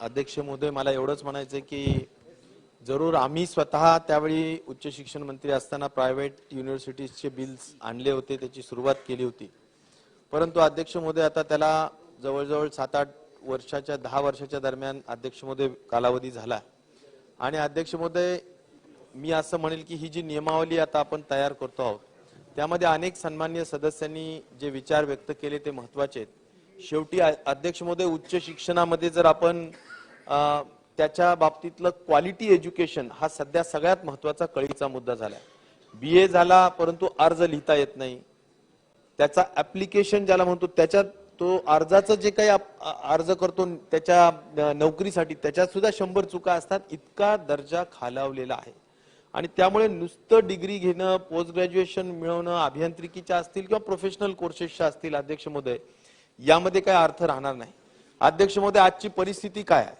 अध्यक्ष महोदय मला एवढंच म्हणायचं की जरूर आम्ही स्वतः त्यावेळी उच्च शिक्षण मंत्री असताना प्रायव्हेट युनिव्हर्सिटीजचे बिल्स आणले होते त्याची सुरुवात केली होती. परंतु अध्यक्ष महोदय आता त्याला जवळजवळ सात आठ वर्षाच्या दहा वर्षाच्या दरम्यान अध्यक्ष महोदय कालावधी झाला. आणि अध्यक्ष महोदय मी असं म्हणेल की ही जी नियमावली आता आपण तयार करतो आहोत त्यामध्ये अनेक सन्मान्य सदस्यांनी जे विचार व्यक्त केले ते महत्त्वाचे आहेत. शेवटी अध्यक्ष महोदय उच्च शिक्षणामध्ये जर आपण त्याच्या बाबतीतलं क्वालिटी एज्युकेशन हा सध्या सगळ्यात महत्त्वाचा कळीचा मुद्दा झाला बी ए झाला परंतु अर्ज लिहिता येत नाही. त्याचा ऍप्लिकेशन ज्याला म्हणतो त्याच्यात तो अर्जाचं जे काही आप- अर्ज करतो त्याच्या नोकरीसाठी त्याच्यात सुद्धा शंभर चुका असतात इतका दर्जा खालावलेला आहे. आणि त्यामुळे नुसतं डिग्री घेणं पोस्ट ग्रॅज्युएशन मिळवणं अभियांत्रिकीच्या असतील किंवा प्रोफेशनल कोर्सेसच्या असतील अध्यक्ष महोदय यामध्ये काय अर्थ राहणार नाही. अध्यक्ष महोदय आजची परिस्थिती काय आहे?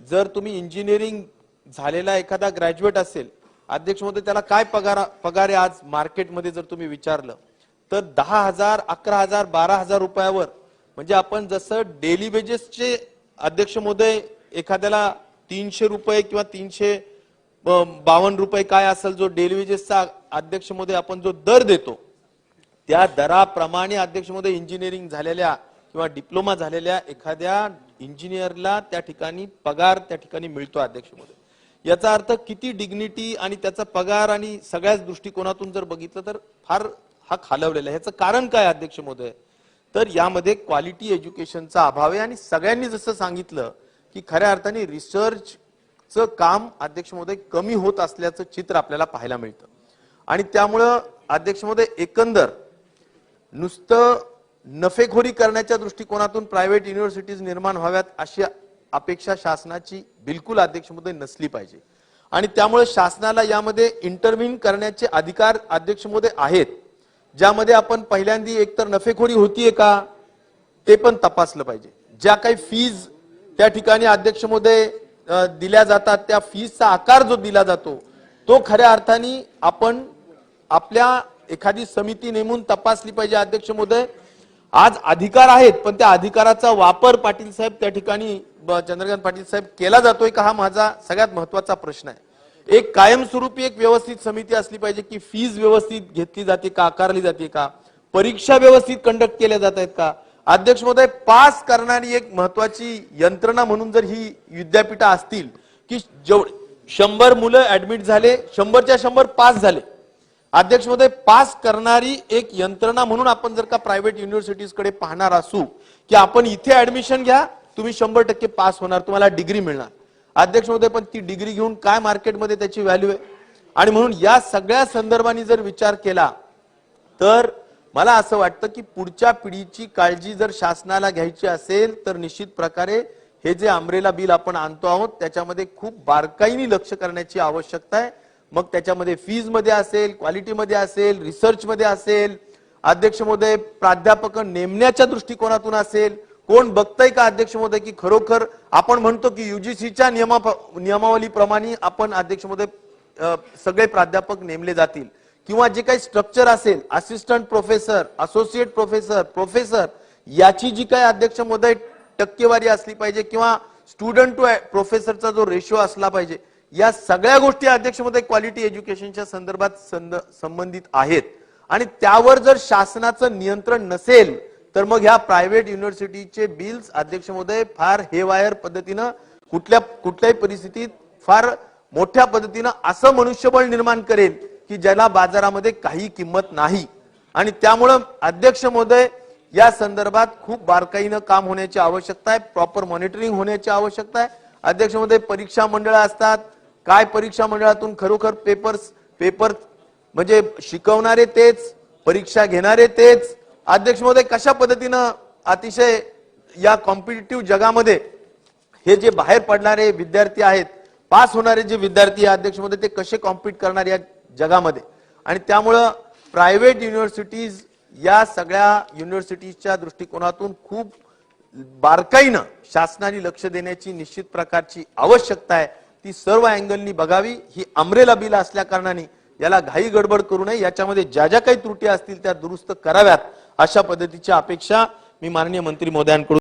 जर तुम्ही इंजिनिअरिंग झालेला एखादा ग्रॅज्युएट असेल अध्यक्ष महोदय त्याला काय पगार पगार आहे आज मार्केटमध्ये जर तुम्ही विचारलं तर दहा हजार अकरा हजार बारा हजार रुपयावर म्हणजे आपण जसं डेली वेजेसचे अध्यक्ष महोदय एखाद्याला तीनशे रुपये किंवा तीनशे बावन्न रुपये काय असेल जो डेली वेजेसचा अध्यक्ष महोदय आपण जो दर देतो त्या दराप्रमाणे अध्यक्ष महोदय इंजिनिअरिंग झालेल्या किंवा डिप्लोमा झालेल्या एखाद्या इंजिनियरला त्या ठिकाणी पगार त्या ठिकाणी मिळतो अध्यक्ष महोदय याचा अर्थ किती डिग्निटी आणि त्याचा पगार आणि सगळ्याच दृष्टिकोनातून जर बघितलं तर फार हा खालवलेला आहे. ह्याचं कारण काय अध्यक्ष महोदय तर यामध्ये क्वालिटी एज्युकेशनचा अभाव आहे आणि सगळ्यांनी जसं सांगितलं की खऱ्या अर्थाने रिसर्चचं काम अध्यक्ष महोदय कमी होत असल्याचं चित्र आपल्याला पाहायला मिळतं. आणि त्यामुळं अध्यक्ष महोदय एकंदर नुसतं नफेखोरी करण्याच्या दृष्टिकोनातून प्रायव्हेट युनिव्हर्सिटीज निर्माण व्हाव्यात अशी अपेक्षा शासनाची बिलकुल अध्यक्षमध्ये नसली पाहिजे. आणि त्यामुळे शासनाला यामध्ये इंटरव्हिन करण्याचे अधिकार अध्यक्षमध्ये आहेत ज्यामध्ये आपण पहिल्यांदा एकतर नफेखोरी होतीये का ते पण तपासलं पाहिजे. ज्या काही फीज त्या ठिकाणी अध्यक्षमध्ये दिल्या जातात त्या फीजचा आकार जो दिला जातो तो खऱ्या अर्थाने आपण आपल्या एखादी समिती नेमून तपासली पाहिजे अध्यक्ष महोदय आज अधिकार आहेत पण त्या अधिकाराचा वापर पाटील साहेब त्या ठिकाणी ब- चंद्रकांत पाटील साहेब केला जातोय का हा माझा सगळ्यात महत्त्वाचा प्रश्न आहे. एक कायमस्वरूपी एक व्यवस्थित समिती असली पाहिजे की फीज व्यवस्थित घेतली जाते का आकारली जाते का? परीक्षा व्यवस्थित कंडक्ट केल्या जात आहेत का? अध्यक्ष महोदय पास करणारी एक महत्वाची यंत्रणा म्हणून जर ही विद्यापीठं असतील की जेव शंभर मुलं ऍडमिट झाले शंभरच्या शंभर पास झाले अध्यक्ष महोदय पास करणारी एक यंत्रणा म्हणून आपण जर का प्रायव्हेट युनिव्हर्सिटीजकडे पाहणार असू की आपण इथे ऍडमिशन घ्या तुम्ही शंभर टक्के पास होणार तुम्हाला डिग्री मिळणार. अध्यक्ष महोदय पण ती डिग्री घेऊन काय मार्केटमध्ये त्याची व्हॅल्यू आहे? आणि म्हणून या सगळ्या संदर्भाने जर विचार केला तर मला असं वाटतं की पुढच्या पिढीची काळजी जर शासनाला घ्यायची असेल तर निश्चित प्रकारे हे जे आंब्रेला बिल आपण आणतो आहोत त्याच्यामध्ये खूप बारकाईने लक्ष करण्याची आवश्यकता आहे. मग त्याच्यामध्ये फीजमध्ये असेल क्वालिटीमध्ये असेल रिसर्च मध्ये असेल. अध्यक्ष महोदय प्राध्यापक नेमण्याच्या दृष्टिकोनातून असेल. कोण बघतंय का अध्यक्ष महोदय की खरोखर आपण म्हणतो की युजीसीच्या नियमा नियमावलीप्रमाणे आपण अध्यक्ष महोदय सगळे प्राध्यापक नेमले जातील. किंवा जे काही स्ट्रक्चर असेल assistant professor associate professor professor याची जी काही अध्यक्ष महोदय टक्केवारी असली पाहिजे किंवा स्टुडंट टू प्रोफेसरचा जो रेशो असला पाहिजे या सगळ्या गोष्टी अध्यक्ष क्वालिटी एज्युकेशनच्या संदर्भात संद- संबंधित आहेत. आणि त्यावर जर शासनाचं नियंत्रण नसेल तर मग ह्या प्रायव्हेट युनिव्हर्सिटीचे बिल्स अध्यक्ष महोदय फार हेवायर पद्धतीनं कुठल्या कुठल्याही परिस्थितीत फार मोठ्या पद्धतीनं असं मनुष्यबळ निर्माण करेल की ज्याला बाजारामध्ये काही किंमत नाही. आणि त्यामुळं अध्यक्ष महोदय या संदर्भात खूप बारकाईनं काम होण्याची आवश्यकता आहे प्रॉपर मॉनिटरिंग होण्याची आवश्यकता आहे. अध्यक्ष महोदय परीक्षा मंडळ असतात काय परीक्षा मंडळातून खरोखर पेपर्स पेपर म्हणजे शिकवणारे तेच परीक्षा घेणारे तेच. अध्यक्ष महोदय कशा पद्धतीनं अतिशय या कॉम्पिटेटिव्ह जगामध्ये हे जे बाहेर पडणारे विद्यार्थी आहेत पास होणारे जे विद्यार्थी आहे, अध्यक्ष महोदय ते कसे कॉम्पिट करणार या जगामध्ये? आणि त्यामुळं प्रायव्हेट युनिव्हर्सिटीज या सगळ्या युनिव्हर्सिटीजच्या दृष्टिकोनातून खूप बारकाईनं शासनाने लक्ष देण्याची निश्चित प्रकारची आवश्यकता आहे. ती सर्व अँगलनी बघावी ही अमरेला बिल असल्या कारणाने याला घाई गडबड करू नये. याच्यामध्ये ज्या ज्या काही त्रुटी असतील त्या दुरुस्त कराव्यात अशा पद्धतीची अपेक्षा मी माननीय मंत्री मोदयांकडून